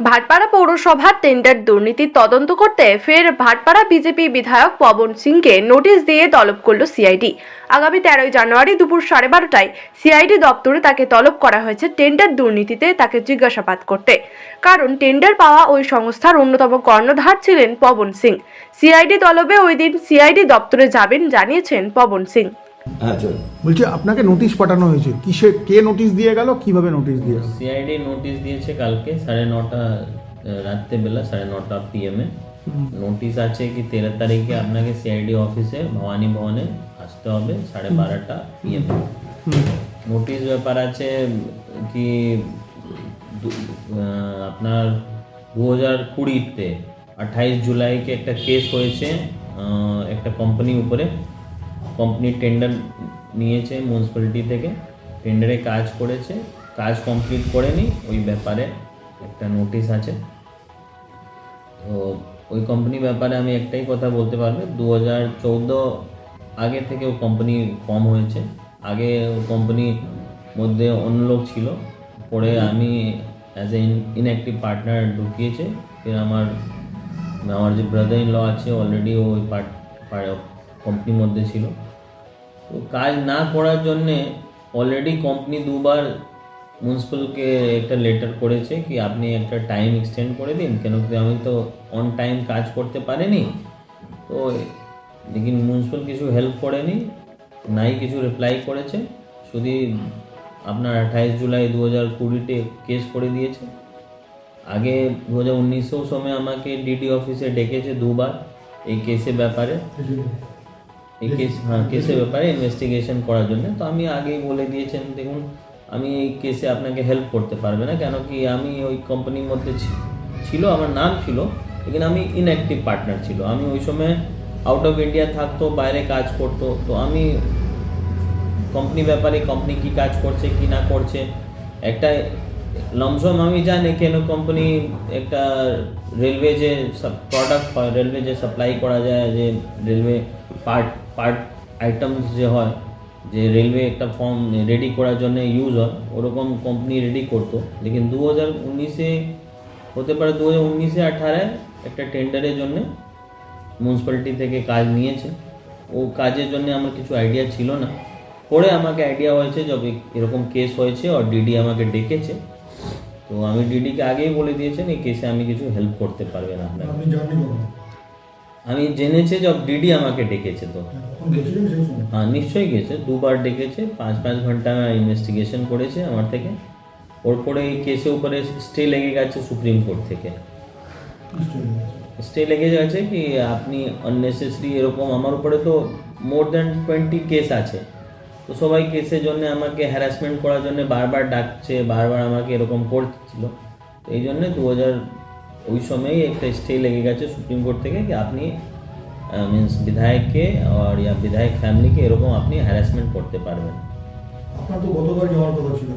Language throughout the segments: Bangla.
ভাটপাড়া পৌরসভার টেন্ডার দুর্নীতির তদন্ত করতে ফের ভাটপাড়া বিজেপি বিধায়ক পবন সিংকে নোটিশ দিয়ে তলব করল সিআইডি আগামী তেরোই জানুয়ারি দুপুর সাড়ে বারোটায় সিআইডি দপ্তরে তাকে তলব করা হয়েছে টেন্ডার দুর্নীতিতে তাকে জিজ্ঞাসাবাদ করতে। কারণ টেন্ডার পাওয়া ওই সংস্থার অন্যতম কর্ণধার ছিলেন পবন সিং। সিআইডি তলবে ওই দিন সিআইডি দপ্তরে যাবেন জানিয়েছেন পবন সিং। হ্যাঁ চলুন। বলছি আপনাকে নোটিশ পাঠানো হয়েছে। কিসে কে নোটিশ দিয়ে গেল? কীভাবে নোটিশ দিয়ে গেল? সিআইডি নোটিশ দিয়েছে কালকে সাড়ে নটা রাত্রেবেলা সাড়ে নটা পিএমে নোটিশ আছে কি তেরো তারিখে আপনাকে সিআইডি অফিসে ভবানী ভবনে আসতে হবে সাড়ে বারোটা পিএমে নোটিশ ব্যাপার আছে কি আপনার দু হাজার কুড়িতে আঠাইশ জুলাইকে একটা কেস হয়েছে আহ, একটা কোম্পানি উপরে। কোম্পানি টেন্ডার নিয়েছে মিউনিসিপ্যালিটি থেকে টেন্ডারে কাজ করেছে কাজ কমপ্লিট করেনি ওই ব্যাপারে একটা নোটিশ আছে। তো ওই কোম্পানির ব্যাপারে আমি একটাই কথা বলতে পারব দু হাজার চৌদ্দো আগে থেকে ও কোম্পানি কম হয়েছে আগে ও কোম্পানির মধ্যে অন্য লোক ছিল পরে আমি অ্যাজ এ ইনঅ্যাক্টিভ পার্টনার ঢুকিয়েছে ফির আমার আমার যে ব্রাদার ইন ল আছে অলরেডি ওই পার্ট কোম্পানির মধ্যে ছিল। কাজ না করার জন্যে অলরেডি কোম্পানি দুবার মিউনিসিপ্যালকে একটা লেটার করেছে কি আপনি একটা টাইম এক্সটেন্ড করে দিন, কেন কি আমি তো অন টাইম কাজ করতে পারিনি। তো লেকিন মিউনিসিপ্যাল কিছু হেল্প করেনি, নাই কিছু রিপ্লাই করেছে। শুধু আপনার আঠাইশ জুলাই দু হাজার কুড়িতে কেস করে দিয়েছে। আগে দু হাজার উনিশশো সময় আমাকে ডিডি অফিসে ডেকেছে দুবার এই কেসের ব্যাপারে। এই কেস হ্যাঁ কেসের ব্যাপারে ইনভেস্টিগেশন করার জন্য। তো আমি আগেই বলে দিয়েছেন, দেখুন, আমি এই কেসে আপনাকে হেল্প করতে পারবে না, কেন কি আমি ওই কোম্পানির মধ্যে ছিল, আমার নাম ছিল লেকিন আমি ইনঅ্যাক্টিভ পার্টনার ছিল। আমি ওই সময় আউট অফ ইন্ডিয়া থাকতো, বাইরে কাজ করতো, তো আমি কোম্পানি ব্যাপারে কোম্পানি কি কাজ করছে, কি না করছে, একটা লমসম, আমি জানি কেন কোম্পানি একটা রেলওয়ে যে প্রোডাক্ট হয় রেলওয়ে যে সাপ্লাই করা যায়, যে রেলওয়ে পার্ট পার্ট আইটেমস যে হয়, যে রেলওয়ে একটা ফর্ম রেডি করার জন্য ইউজ হয়, ওরকম কোম্পানি রেডি করতো। লেকিন দু হাজার উনিশে হতে পারে দু হাজার উনিশে আঠারোয় একটা টেন্ডারের জন্য মিউনিসিপ্যালিটি থেকে কাজ নিয়েছে। ও কাজের জন্য আমার কিছু আইডিয়া ছিল না। পরে আমাকে আইডিয়া হয়েছে যবে এরকম কেস হয়েছে আর ডিডি আমাকে ডেকেছে। তো আমি ডিডিকে আগেই বলে দিয়েছেন এই কেসে আমি কিছু হেল্প করতে পারবেন আপনাকে। আপনি জাননি আমি জেনেছি যে ডিডি আমাকে ডেকেছে তো। সময়? হ্যাঁ নিশ্চয়ই গেছে দুবার ডেকেছে পাঁচ পাঁচ ঘণ্টা ইনভেস্টিগেশন করেছে আমার থেকে। ওর পরে এই কেসের উপরে স্টে লেগে গেছে সুপ্রিম কোর্ট থেকে। স্টে লেগে গেছে। কি আপনি আননেসেসারি এরকম আমার উপরে তো মোর দ্যান টোয়েন্টি কেস আছে। তো সবাই কেসের জন্য আমাকে হ্যারাসমেন্ট করার জন্য বারবার ডাকছে বারবার আমাকে এরকম করছিল। তো এই জন্য দু হাজার ওই সময়ই একটা স্টে লেগে গেছে সুপ্রিম কোর্ট থেকে কি আপনি মিন্স বিধায়ককে আর ইয়া বিধায়ক ফ্যামিলিকে এরকম আপনি হ্যারাসমেন্ট করতে পারবেন। আপনার তো গতকাল যাওয়ার কথা ছিল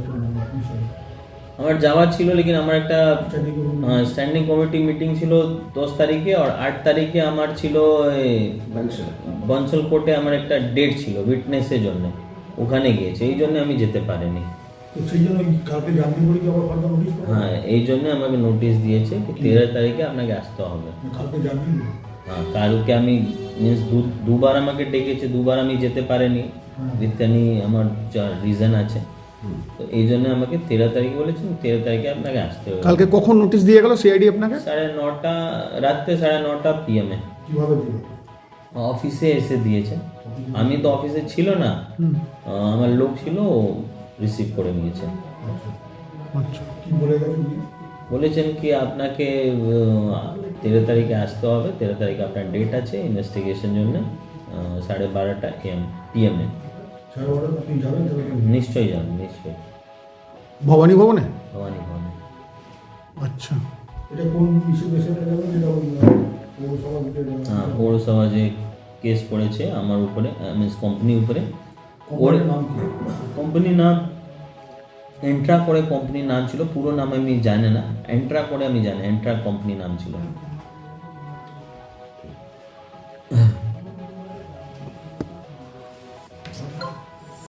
আমার যাওয়ার ছিল লেকিন আমার একটা স্ট্যান্ডিং কমিটি মিটিং ছিল দশ তারিখে আর আট তারিখে আমার ছিল বনসল কোর্টে আমার একটা ডেট ছিল উইটনেসের জন্য। ওখানে গিয়েছে এই জন্য আমি যেতে পারিনি। হ্যাঁ এই জন্য আমাকে নোটিশ দিয়েছে কি? তেরো তারিখে আপনাকে আসতে হবে। হ্যাঁ কালকে আমি মিন্স দুবার আমাকে ডেকেছে দুবার আমি যেতে পারিনি। বিত্তানি আমার যা রিজন আছে। তো এই জন্য আমাকে তেরো তারিখে বলেছেন তেরো তারিখে আপনাকে আসতে হবে। কালকে কখন নোটিশ দিয়ে গেল সিআইডি আপনাকে? সাড়ে নটা রাত্রে সাড়ে নটা পিএমে কীভাবে দিল? অফিসে এসে দিয়েছে। আমি তো অফিসে ছিল না। আমার লোক ছিল রিসিভ করে নিয়েছে। আচ্ছা? বলেছেন কি আপনাকে তেরো তারিখে আসতে হবে। তেরো তারিখে আপনার ডেট আছে ইনভেস্টিগেশন জন্য সাড়ে বারোটা এম পিএমে তাহলে নিশ্চয়ই যাবেন নিশ্চয়ই। ভবানী ভবনে? ভবানী ভবনে। আচ্ছা। এটা কোন ইস্যু পেশেন্টে যাবেন যেটা হ্যাঁ পৌরসভা যে কেস পড়েছে আমার উপরে মিন্স কোম্পানির উপরে নাম কোম্পানির নাম এন্ট্রা করে কোম্পানির নাম ছিল পুরো নাম আমি জানি না এন্ট্রা করে আমি জানি এন্ট্রা কোম্পানির নাম ছিল।